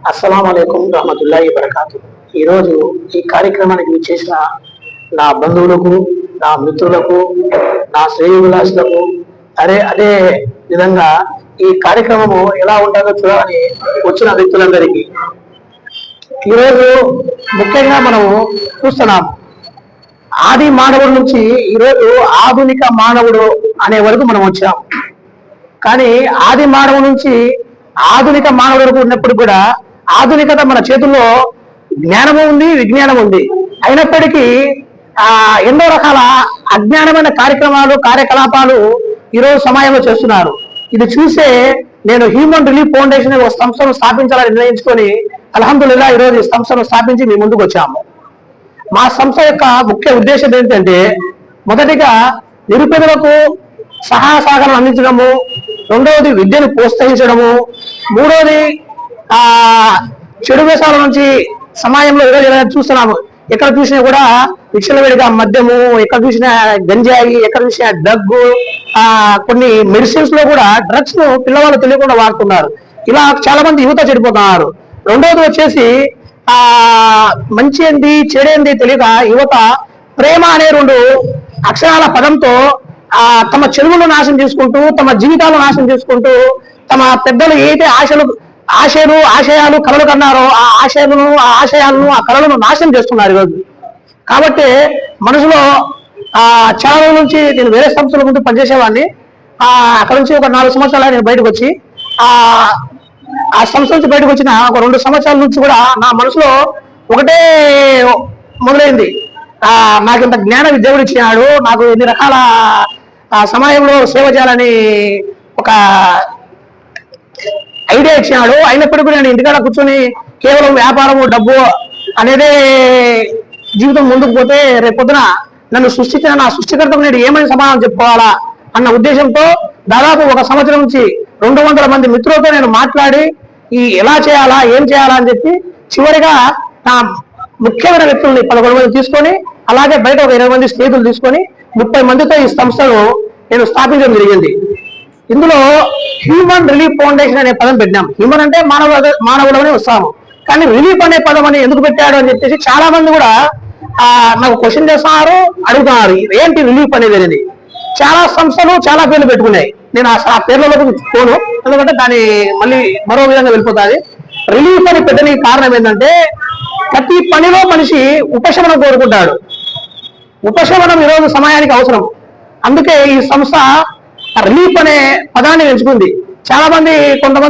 అస్సలం అయికం రహమతుల్లాహి వబర్కాతు ఈరోజు ఈ కార్యక్రమానికి విచ్చేసిన నా బంధువులకు నా మిత్రులకు నా శ్రేయోభిలాషులకు అదే అదే విధంగా ఈ కార్యక్రమము ఎలా ఉంటుందో చూడాలని వచ్చిన వ్యక్తులందరికీ. ఈరోజు ముఖ్యంగా మనము చూస్తున్నాము ఆది మానవుడి నుంచి ఈరోజు ఆధునిక మానవుడు అనే వరకు మనం వచ్చాము కానీ ఆది మానవు నుంచి ఆధునిక మానవుడు వరకు ఉన్నప్పుడు కూడా ఆధునికత మన చేతుల్లో జ్ఞానము ఉంది విజ్ఞానం ఉంది. అయినప్పటికీ ఆ ఎన్నో రకాల అజ్ఞానమైన కార్యక్రమాలు కార్యకలాపాలు ఈరోజు సమాజంలో చేస్తున్నారు. ఇది చూసే నేను హ్యూమన్ రిలీఫ్ ఫౌండేషన్ ఒక సంస్థను స్థాపించాలని నిర్ణయించుకొని అలహందుల్లా ఈరోజు ఈ సంస్థను స్థాపించి మేము ముందుకు వచ్చాము. మా సంస్థ యొక్క ముఖ్య ఉద్దేశం ఏంటంటే మొదటిగా నిరుపేదలకు సహాయ సహకారం అందించడము రెండవది విద్యను ప్రోత్సహించడము మూడవది ఆ చెడు వేషాల నుంచి సమాజంలో ఈరోజు చూస్తున్నాము. ఎక్కడ చూసినా కూడా విచ్చలవిడిగా మద్యము ఎక్కడ చూసినా గంజాయి ఎక్కడ చూసినా దగ్గు ఆ కొన్ని మెడిసిన్స్లో కూడా డ్రగ్స్ను పిల్లవాళ్ళు తెలియకుండా వాడుతున్నారు. ఇలా చాలా మంది యువత చెడిపోతున్నారు. రెండవది వచ్చేసి ఆ మంచి ఏంది చెడేంది తెలియక యువత ప్రేమ అనే రెండు అక్షరాల పదంతో ఆ తమ చెరువులు నాశనం చేసుకుంటూ తమ జీవితాలు నాశనం చేసుకుంటూ తమ పెద్దలు ఏదైతే ఆశలు ఆశలు ఆశయాలు కళలు కన్నారో ఆ ఆశయాలను ఆ ఆశయాలను ఆ కళలను నాశనం చేస్తున్నారు ఈరోజు. కాబట్టి మనసులో ఆ చాలా రోజుల నుంచి నేను వేరే సంస్థల ముందు పనిచేసేవాడిని. ఆ అక్కడ నుంచి ఒక నాలుగు సంవత్సరాలు నేను బయటకు వచ్చి ఆ ఆ సంస్థ నుంచి బయటకు వచ్చిన ఒక రెండు సంవత్సరాల నుంచి కూడా నా మనసులో ఒకటే మొదలైంది. ఆ నాకు ఇంత జ్ఞాన దేవుడు ఇచ్చినాడు నాకు ఎన్ని రకాల సమయంలో సమాజంలో సేవ చేయాలని ఒక ఐడియా ఇచ్చినాడు. అయినప్పటికీ కూడా నేను ఇంటికాడ కూర్చొని కేవలం వ్యాపారము డబ్బు అనేదే జీవితం ముందుకు పోతే రేపొద్దున నన్ను సృష్టించిన నా సృష్టికర్తకు నేను ఏమని సమాధానం చెప్పుకోవాలా అన్న ఉద్దేశంతో దాదాపు ఒక సంవత్సరం నుంచి రెండు వందల మంది మిత్రులతో నేను మాట్లాడి ఈ ఎలా చేయాలా ఏం చేయాలా అని చెప్పి చివరిగా నా ముఖ్యమైన వ్యక్తుల్ని పదకొండు మంది తీసుకొని అలాగే బయట ఒక ఇరవై మంది స్నేహితులు తీసుకొని ముప్పై మందితో ఈ సంస్థను నేను స్థాపించడం జరిగింది. ఇందులో హ్యూమన్ రిలీఫ్ ఫౌండేషన్ అనే పదం పెట్టినాం. హ్యూమన్ అంటే మానవ మానవులనే వస్తాము కానీ రిలీఫ్ అనే పదం అని ఎందుకు పెట్టాడు అని చెప్పేసి చాలా మంది కూడా ఆ నాకు క్వశ్చన్ చేస్తున్నారు అడుగుతున్నారు. ఏంటి రిలీఫ్ అనేది అనేది? చాలా సంస్థలు చాలా పేర్లు పెట్టుకున్నాయి. నేను ఆ ఆ పేర్లలోకి పోను. ఎందుకంటే దాని మళ్ళీ మరో విధంగా వెళ్ళిపోతుంది. రిలీఫ్ అని పెట్టడానికి కారణం ఏంటంటే ప్రతి పనిలో మనిషి ఉపశమనం కోరుకుంటాడు. ఉపశమనం ఈరోజు సమయానికి అవసరం. అందుకే ఈ సంస్థ రీప్ అనే పదాన్ని ఎంచుకుంది చాలా మంది కొంతమంది